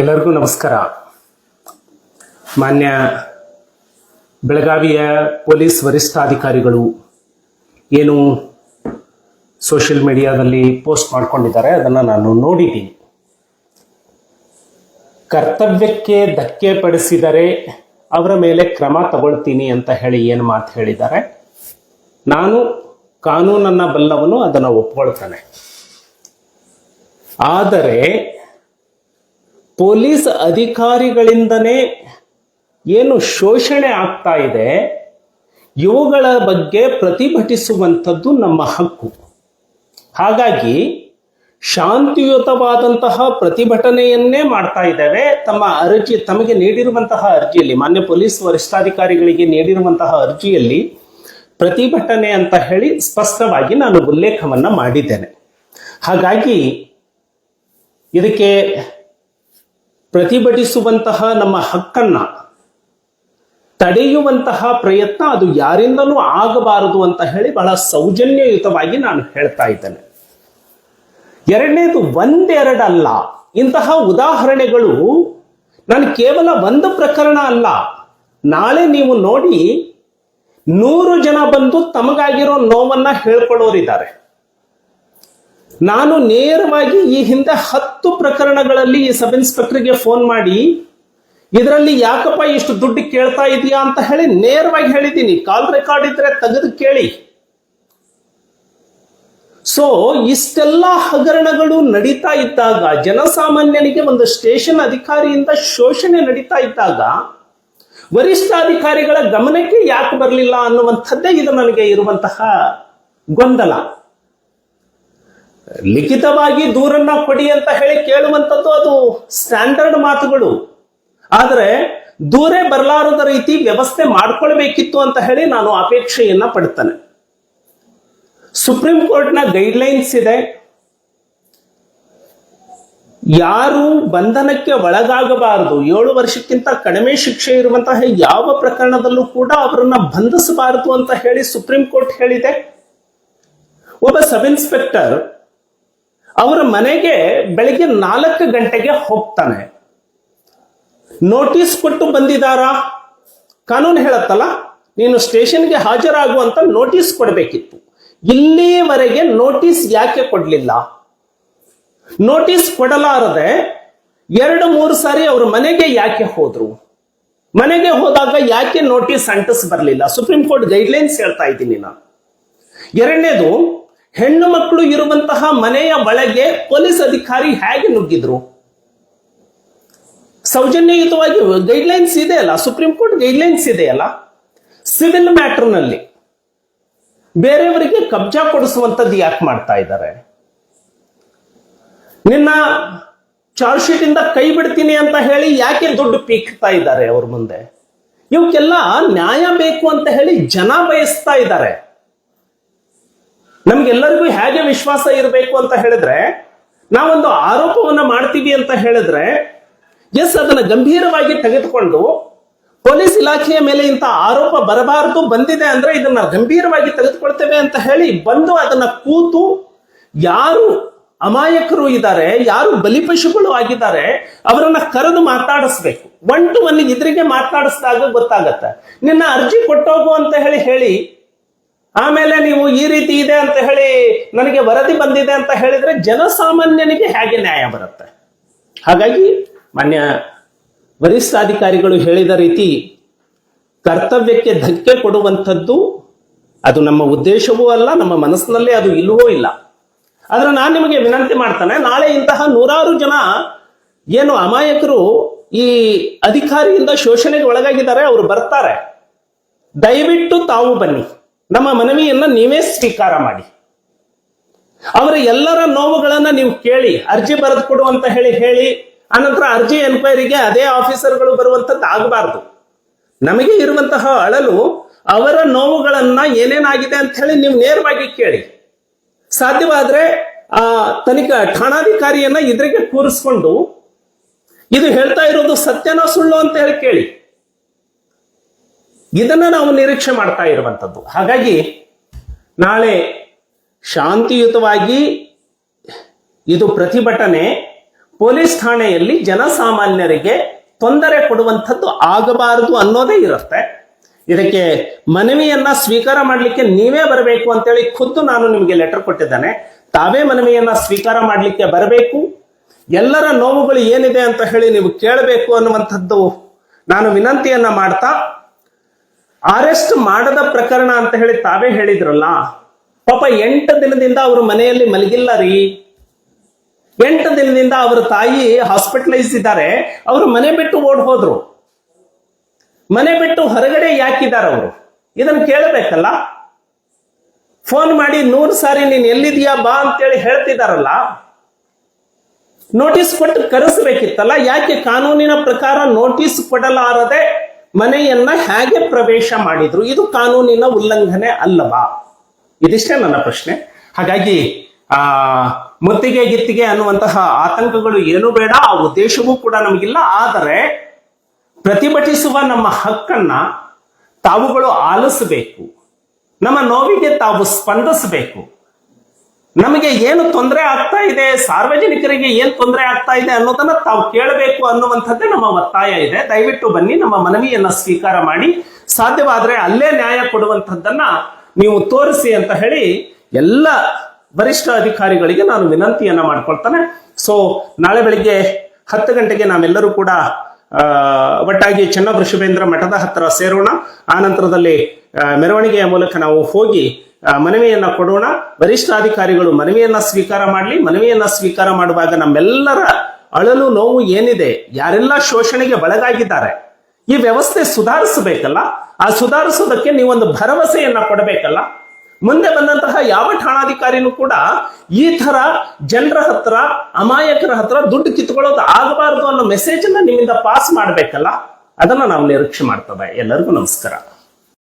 ಎಲ್ಲರಿಗೂ ನಮಸ್ಕಾರ. ಮಾನ್ಯ ಬೆಳಗಾವಿಯ ಪೊಲೀಸ್ ವರಿಷ್ಠಾಧಿಕಾರಿಗಳು ಏನು ಸೋಷಿಯಲ್ ಮೀಡಿಯಾದಲ್ಲಿ ಪೋಸ್ಟ್ ಮಾಡ್ಕೊಂಡಿದ್ದಾರೆ, ಅದನ್ನು ನಾನು ನೋಡಿದ್ದೀನಿ. ಕರ್ತವ್ಯಕ್ಕೆ ಧಕ್ಕೆ ಪಡಿಸಿದರೆ ಅವರ ಮೇಲೆ ಕ್ರಮ ತಗೊಳ್ತೀನಿ ಅಂತ ಹೇಳಿ ಏನು ಮಾತು ಹೇಳಿದ್ದಾರೆ? ನಾನು ಕಾನೂನನ್ನು ಬಲ್ಲವನು, ಅದನ್ನು ಒಪ್ಕೊಳ್ತಾನೆ. ಆದರೆ ಪೊಲೀಸ್ ಅಧಿಕಾರಿಗಳಿಂದನೇ ಏನು ಶೋಷಣೆ ಆಗ್ತಾ ಇದೆ, ಇವುಗಳ ಬಗ್ಗೆ ಪ್ರತಿಭಟಿಸುವಂಥದ್ದು ನಮ್ಮ ಹಕ್ಕು. ಹಾಗಾಗಿ ಶಾಂತಿಯುತವಾದಂತಹ ಪ್ರತಿಭಟನೆಯನ್ನೇ ಮಾಡ್ತಾ ಇದ್ದೇವೆ. ತಮ್ಮ ಅರ್ಜಿ, ತಮಗೆ ನೀಡಿರುವಂತಹ ಅರ್ಜಿಯಲ್ಲಿ, ಮಾನ್ಯ ಪೊಲೀಸ್ ವರಿಷ್ಠಾಧಿಕಾರಿಗಳಿಗೆ ನೀಡಿರುವಂತಹ ಅರ್ಜಿಯಲ್ಲಿ ಪ್ರತಿಭಟನೆ ಅಂತ ಹೇಳಿ ಸ್ಪಷ್ಟವಾಗಿ ನಾನು ಉಲ್ಲೇಖವನ್ನ ಮಾಡಿದ್ದೇನೆ. ಹಾಗಾಗಿ ಇದಕ್ಕೆ ಪ್ರತಿಭಟಿಸುವಂತಹ ನಮ್ಮ ಹಕ್ಕನ್ನ, ತಡೆಯುವಂತಹ ಪ್ರಯತ್ನ ಅದು ಯಾರಿಂದಲೂ ಆಗಬಾರದು ಅಂತ ಹೇಳಿ ಬಹಳ ಸೌಜನ್ಯಯುತವಾಗಿ ನಾನು ಹೇಳ್ತಾ ಇದ್ದೇನೆ. ಎರಡನೇದು ಒಂದೆರಡಲ್ಲ. ಇಂತಹ ಉದಾಹರಣೆಗಳು ನಾನು ಕೇವಲ ಒಂದು ಪ್ರಕರಣ ಅಲ್ಲ. ನಾಳೆ ನೀವು ನೋಡಿ ನೂರು ಜನ ಬಂದು ತಮಗಾಗಿರೋ ನೋವನ್ನ ಹೇಳ್ಕೊಳ್ಳೋರಿದ್ದಾರೆ. ನಾನು ನೇರವಾಗಿ ಈ ಹಿಂದೆ ಹತ್ತು ಪ್ರಕರಣಗಳಲ್ಲಿ ಈ ಸಬ್ ಇನ್ಸ್ಪೆಕ್ಟರ್ಗೆ ಫೋನ್ ಮಾಡಿ, ಇದರಲ್ಲಿ ಯಾಕಪ್ಪ ಇಷ್ಟು ದುಡ್ಡು ಕೇಳ್ತಾ ಇದೆಯಾ ಅಂತ ಹೇಳಿ ನೇರವಾಗಿ ಹೇಳಿದ್ದೀನಿ. ಕಾಲ್ ರೆಕಾರ್ಡ್ ಇದ್ರೆ ತೆಗೆದು ಕೇಳಿ. ಸೊ ಇಷ್ಟೆಲ್ಲ ಹಗರಣಗಳು ನಡೀತಾ ಇದ್ದಾಗ, ಜನಸಾಮಾನ್ಯನಿಗೆ ಒಂದು ಸ್ಟೇಷನ್ ಅಧಿಕಾರಿಯಿಂದ ಶೋಷಣೆ ನಡೀತಾ ಇದ್ದಾಗ, ವರಿಷ್ಠ ಅಧಿಕಾರಿಗಳ ಗಮನಕ್ಕೆ ಯಾಕೆ ಬರಲಿಲ್ಲ ಅನ್ನುವಂಥದ್ದೇ ಇದು ನನಗೆ ಇರುವಂತಹ ಗೊಂದಲ. ಲಿಖಿತವಾಗಿ ದೂರನ್ನ ಕೊಡಿ ಅಂತ ಹೇಳಿ ಕೇಳುವಂಥದ್ದು ಅದು ಸ್ಟ್ಯಾಂಡರ್ಡ್ ಮಾತುಗಳು. ಆದರೆ ದೂರೇ ಬರಲಾರದ ರೀತಿ ವ್ಯವಸ್ಥೆ ಮಾಡ್ಕೊಳ್ಬೇಕಿತ್ತು ಅಂತ ಹೇಳಿ ನಾನು ಅಪೇಕ್ಷೆಯನ್ನ ಪಡ್ತೇನೆ. ಸುಪ್ರೀಂ ಕೋರ್ಟ್ನ ಗೈಡ್ಲೈನ್ಸ್ ಇದೆ. ಯಾರು ಬಂಧನಕ್ಕೆ ಒಳಗಾಗಬಾರದು. ಏಳು ವರ್ಷಕ್ಕಿಂತ ಕಡಿಮೆ ಶಿಕ್ಷೆ ಇರುವಂತಹ ಯಾವ ಪ್ರಕರಣದಲ್ಲೂ ಕೂಡ ಅವರನ್ನ ಬಂಧಿಸಬಾರದು ಅಂತ ಹೇಳಿ ಸುಪ್ರೀಂ ಕೋರ್ಟ್ ಹೇಳಿದೆ. ಒಬ್ಬ ಸಬ್ ಇನ್ಸ್ಪೆಕ್ಟರ್ ಅವರ ಮನೆಗೆ ಬೆಳಿಗ್ಗೆ ನಾಲ್ಕು ಗಂಟೆಗೆ ಹೋಗ್ತಾನೆ. ನೋಟಿಸ್ ಕೊಟ್ಟು ಬಂದಿದಾರಾ ಕಾನೂನು ಹೇಳತ್ತಲ್ಲ, ನೀನು ಸ್ಟೇಷನ್ಗೆ ಹಾಜರಾಗುವಂತ ನೋಟಿಸ್ ಕೊಡಬೇಕಿತ್ತು. ಇಲ್ಲಿವರೆಗೆ ನೋಟಿಸ್ ಯಾಕೆ ಕೊಡಲಿಲ್ಲ? ನೋಟಿಸ್ ಕೊಡಲಾರದೆ ಎರಡು ಮೂರು ಸಾರಿ ಅವ್ರ ಮನೆಗೆ ಯಾಕೆ ಹೋದ್ರು? ಮನೆಗೆ ಹೋದಾಗ ಯಾಕೆ ನೋಟಿಸ್ ಅಂಟಿಸ್ ಬರಲಿಲ್ಲ? ಸುಪ್ರೀಂ ಕೋರ್ಟ್ ಗೈಡ್ಲೈನ್ಸ್ ಹೇಳ್ತಾ ಇದ್ದೀನಿ ನಾನು. ಎರಡನೇದು ಹೆಣ್ಣು ಮಕ್ಕಳು ಇರುವಂತಹ ಮನೆಯ ಒಳಗೆ ಪೊಲೀಸ್ ಅಧಿಕಾರಿ ಹೇಗೆ ನುಗ್ಗಿದ್ರು? ಸೌಜನ್ಯಯುತವಾಗಿ ಗೈಡ್ಲೈನ್ಸ್ ಇದೆ ಅಲ್ಲ? ಸುಪ್ರೀಂ ಕೋರ್ಟ್ ಗೈಡ್ಲೈನ್ಸ್ ಇದೆಯಲ್ಲ ಸಿವಿಲ್ ಮ್ಯಾಟರ್ನಲ್ಲಿ ಬೇರೆಯವರಿಗೆ ಕಬ್ಜಾ ಕೊಡಿಸುವಂಥದ್ದು ಯಾಕೆ ಮಾಡ್ತಾ ಇದ್ದಾರೆ? ನಿನ್ನ ಚಾರ್ಜ್ ಶೀಟ್ ಇಂದ ಕೈ ಬಿಡ್ತೀನಿ ಅಂತ ಹೇಳಿ ಯಾಕೆ ದುಡ್ಡು ಪೀಕ್ತಾ ಇದ್ದಾರೆ ಅವ್ರ ಮುಂದೆ? ಇವಕ್ಕೆಲ್ಲ ನ್ಯಾಯ ಬೇಕು ಅಂತ ಹೇಳಿ ಜನ ಬಯಸ್ತಾ ಇದ್ದಾರೆ. ನಮ್ಗೆಲ್ಲರಿಗೂ ಹೇಗೆ ವಿಶ್ವಾಸ ಇರಬೇಕು ಅಂತ ಹೇಳಿದ್ರೆ, ನಾವೊಂದು ಆರೋಪವನ್ನ ಮಾಡ್ತೀವಿ ಅಂತ ಹೇಳಿದ್ರೆ, ಎಸ್, ಅದನ್ನ ಗಂಭೀರವಾಗಿ ತೆಗೆದುಕೊಂಡು ಪೊಲೀಸ್ ಇಲಾಖೆಯ ಮೇಲೆ ಇಂಥ ಆರೋಪ ಬರಬಾರದು ಬಂದಿದೆ ಅಂದ್ರೆ ಇದನ್ನ ಗಂಭೀರವಾಗಿ ತೆಗೆದುಕೊಳ್ತೇವೆ ಅಂತ ಹೇಳಿ ಬಂದು ಅದನ್ನ ಕೂತು ಯಾರು ಅಮಾಯಕರು ಇದ್ದಾರೆ, ಯಾರು ಬಲಿಪಶುಗಳು ಆಗಿದ್ದಾರೆ, ಅವರನ್ನ ಕರೆದು ಮಾತಾಡಿಸ್ಬೇಕು. ಒನ್ ಟು ಒನ್ ಇದ್ರಿಗೆ ಮಾತಾಡಿಸಿದಾಗ ಗೊತ್ತಾಗತ್ತೆ. ನಿನ್ನ ಅರ್ಜಿ ಕೊಟ್ಟೋಗು ಅಂತ ಹೇಳಿ ಹೇಳಿ ಆಮೇಲೆ ನೀವು ಈ ರೀತಿ ಇದೆ ಅಂತ ಹೇಳಿ ನನಗೆ ವರದಿ ಬಂದಿದೆ ಅಂತ ಹೇಳಿದ್ರೆ ಜನಸಾಮಾನ್ಯನಿಗೆ ಹೇಗೆ ನ್ಯಾಯ ಬರುತ್ತೆ? ಹಾಗಾಗಿ ಮಾನ್ಯ ವರಿಷ್ಠಾಧಿಕಾರಿಗಳು ಹೇಳಿದ ರೀತಿ ಕರ್ತವ್ಯಕ್ಕೆ ಧಕ್ಕೆ ಕೊಡುವಂಥದ್ದು ಅದು ನಮ್ಮ ಉದ್ದೇಶವೂ ಅಲ್ಲ, ನಮ್ಮ ಮನಸ್ಸಿನಲ್ಲಿ ಅದು ಇಲ್ಲವೋ ಇಲ್ಲ. ಆದ್ರೆ ನಾನು ನಿಮಗೆ ವಿನಂತಿ ಮಾಡ್ತಾನೆ, ನಾಳೆ ಇಂತಹ ನೂರಾರು ಜನ ಏನು ಅಮಾಯಕರು ಈ ಅಧಿಕಾರಿಯಿಂದ ಶೋಷಣೆಗೆ ಒಳಗಾಗಿದ್ದಾರೆ, ಅವರು ಬರ್ತಾರೆ. ದಯವಿಟ್ಟು ತಾವು ಬನ್ನಿ. ನಮ್ಮ ಮನವಿಯನ್ನ ನೀವೇ ಸ್ವೀಕಾರ ಮಾಡಿ. ಅವರ ಎಲ್ಲರ ನೋವುಗಳನ್ನ ನೀವು ಕೇಳಿ, ಅರ್ಜಿ ಬರೆದು ಕೊಡು ಅಂತ ಹೇಳಿ ಹೇಳಿ, ಆನಂತರ ಅರ್ಜಿ ಎನ್ಕ್ವೈರಿಗೆ ಅದೇ ಆಫೀಸರ್ಗಳು ಬರುವಂತದ್ದು ಆಗಬಾರ್ದು. ನಮಗೆ ಇರುವಂತಹ ಅಳಲು ಅವರ ನೋವುಗಳನ್ನ ಏನೇನಾಗಿದೆ ಅಂತ ಹೇಳಿ ನೀವು ನೇರವಾಗಿ ಕೇಳಿ. ಸಾಧ್ಯವಾದ್ರೆ ಆ ತನಿಖಾ ಠಾಣಾಧಿಕಾರಿಯನ್ನ ಇದ್ರಿಗೆ ಕೂರಿಸ್ಕೊಂಡು, ಇದು ಹೇಳ್ತಾ ಇರೋದು ಸತ್ಯನೋ ಸುಳ್ಳು ಅಂತ ಹೇಳಿ ಕೇಳಿ. ಇದನ್ನ ನಾವು ನಿರೀಕ್ಷೆ ಮಾಡ್ತಾ ಇರುವಂಥದ್ದು. ಹಾಗಾಗಿ ನಾಳೆ ಶಾಂತಿಯುತವಾಗಿ ಇದು ಪ್ರತಿಭಟನೆ ಪೊಲೀಸ್ ಠಾಣೆಯಲ್ಲಿ ಜನಸಾಮಾನ್ಯರಿಗೆ ತೊಂದರೆ ಕೊಡುವಂಥದ್ದು ಆಗಬಾರದು ಅನ್ನೋದೇ ಇರುತ್ತೆ. ಇದಕ್ಕೆ ಮನವಿಯನ್ನ ಸ್ವೀಕಾರ ಮಾಡಲಿಕ್ಕೆ ನೀವೇ ಬರಬೇಕು ಅಂತೇಳಿ ಖುದ್ದು ನಾನು ನಿಮಗೆ ಲೆಟರ್ ಕೊಟ್ಟಿದ್ದೇನೆ. ತಾವೇ ಮನವಿಯನ್ನ ಸ್ವೀಕಾರ ಮಾಡಲಿಕ್ಕೆ ಬರಬೇಕು. ಎಲ್ಲರ ನೋವುಗಳು ಏನಿದೆ ಅಂತ ಹೇಳಿ ನೀವು ಕೇಳಬೇಕು ಅನ್ನುವಂಥದ್ದು ನಾನು ವಿನಂತಿಯನ್ನ ಮಾಡ್ತಾ ಅರೆಸ್ಟ್ ಮಾಡದ ಪ್ರಕರಣ ಅಂತ ಹೇಳಿ ತಾವೇ ಹೇಳಿದ್ರಲ್ಲ? ಪಾಪ ಎಂಟು ದಿನದಿಂದ ಅವರು ಮನೆಯಲ್ಲಿ ಮಲಗಿಲ್ಲ ರೀ. ಎಂಟು ದಿನದಿಂದ ಅವರ ತಾಯಿ ಹಾಸ್ಪಿಟಲೈಸ್ ಇದ್ದಾರೆ. ಅವರು ಮನೆ ಬಿಟ್ಟು ಓಡ್ ಹೋದ್ರು. ಮನೆ ಬಿಟ್ಟು ಹೊರಗಡೆ ಯಾಕಿದ್ದಾರೆ ಅವರು? ಇದನ್ನು ಕೇಳಬೇಕಲ್ಲ? ಫೋನ್ ಮಾಡಿ ನೂರು ಸಾರಿ ನೀನ್ ಎಲ್ಲಿದ್ಯಾ ಬಾ ಅಂತೇಳಿ ಹೇಳ್ತಿದಾರಲ್ಲ? ನೋಟಿಸ್ ಕೊಟ್ಟು ಕರೆಸಬೇಕಿತ್ತಲ್ಲ? ಯಾಕೆ ಕಾನೂನಿನ ಪ್ರಕಾರ ನೋಟಿಸ್ ಕೊಡಲಾರದೆ ಮನೆಯನ್ನ ಹೇಗೆ ಪ್ರವೇಶ ಮಾಡಿದ್ರು, ಇದು ಕಾನೂನಿನ ಉಲ್ಲಂಘನೆ ಅಲ್ಲವಾ? ಇದಿಷ್ಟೇ ನನ್ನ ಪ್ರಶ್ನೆ. ಹಾಗಾಗಿ, ಆ, ಮುತ್ತಿಗೆ ಗಿತ್ತಿಗೆ ಅನ್ನುವಂತಹ ಆತಂಕಗಳು ಏನು ಬೇಡ, ಆ ಉದ್ದೇಶವೂ ಕೂಡ ನಮಗಿಲ್ಲ. ಆದರೆ, ಪ್ರತಿಭಟಿಸುವ ನಮ್ಮ ಹಕ್ಕನ್ನ ತಾವುಗಳು ಆಲಿಸಬೇಕು. ನಮ್ಮ ನೋವಿಗೆ ತಾವು ಸ್ಪಂದಿಸಬೇಕು. ನಮಗೆ ಏನು ತೊಂದರೆ ಆಗ್ತಾ ಇದೆ, ಸಾರ್ವಜನಿಕರಿಗೆ ಏನ್ ತೊಂದರೆ ಆಗ್ತಾ ಇದೆ ಅನ್ನೋದನ್ನ ತಾವು ಕೇಳಬೇಕು ಅನ್ನುವಂಥದ್ದೇ ನಮ್ಮ ಒತ್ತಾಯ ಇದೆ. ದಯವಿಟ್ಟು ಬನ್ನಿ, ನಮ್ಮ ಮನವಿಯನ್ನ ಸ್ವೀಕಾರ ಮಾಡಿ. ಸಾಧ್ಯವಾದ್ರೆ ಅಲ್ಲೇ ನ್ಯಾಯ ಕೊಡುವಂಥದ್ದನ್ನ ನೀವು ತೋರಿಸಿ ಅಂತ ಹೇಳಿ ಎಲ್ಲ ವರಿಷ್ಠ ಅಧಿಕಾರಿಗಳಿಗೆ ನಾನು ವಿನಂತಿಯನ್ನ ಮಾಡ್ಕೊಳ್ತಾನೆ. ಸೊ ನಾಳೆ ಬೆಳಿಗ್ಗೆ ಹತ್ತು ಗಂಟೆಗೆ ನಾವೆಲ್ಲರೂ ಕೂಡ ಒಟ್ಟಾಗಿ ಚೆನ್ನಬೃಷಭೇಂದ್ರ ಮಠದ ಹತ್ತಿರ ಸೇರೋಣ. ಆ ನಂತರದಲ್ಲಿ ಮೆರವಣಿಗೆಯ ಮೂಲಕ ನಾವು ಹೋಗಿ ಮನವಿಯನ್ನ ಕೊಡೋಣ. ವರಿಷ್ಠಾಧಿಕಾರಿಗಳು ಮನವಿಯನ್ನ ಸ್ವೀಕಾರ ಮಾಡಲಿ. ಮನವಿಯನ್ನ ಸ್ವೀಕಾರ ಮಾಡುವಾಗ ನಮ್ಮೆಲ್ಲರ ಅಳಲು ನೋವು ಏನಿದೆ, ಯಾರೆಲ್ಲ ಶೋಷಣೆಗೆ ಒಳಗಾಗಿದ್ದಾರೆ, ಈ ವ್ಯವಸ್ಥೆ ಸುಧಾರಿಸಬೇಕಲ್ಲ? ಆ ಸುಧಾರಿಸೋದಕ್ಕೆ ನೀವೊಂದು ಭರವಸೆಯನ್ನ ಕೊಡಬೇಕಲ್ಲ? ಮುಂದೆ ಬಂದಂತಹ ಯಾವ ಠಾಣಾಧಿಕಾರಿನೂ ಕೂಡ ಈ ತರ ಜನರ ಹತ್ರ, ಅಮಾಯಕರ ಹತ್ರ ದುಡ್ಡು ಕಿತ್ಕೊಳ್ಳೋದು ಆಗಬಾರದು ಅನ್ನೋ ಮೆಸೇಜ್ ಅನ್ನ ನಿಮ್ಮಿಂದ ಪಾಸ್ ಮಾಡ್ಬೇಕಲ್ಲ? ಅದನ್ನ ನಾವು ನಿರೀಕ್ಷೆ ಮಾಡ್ತವೆ. ಎಲ್ಲರಿಗೂ ನಮಸ್ಕಾರ.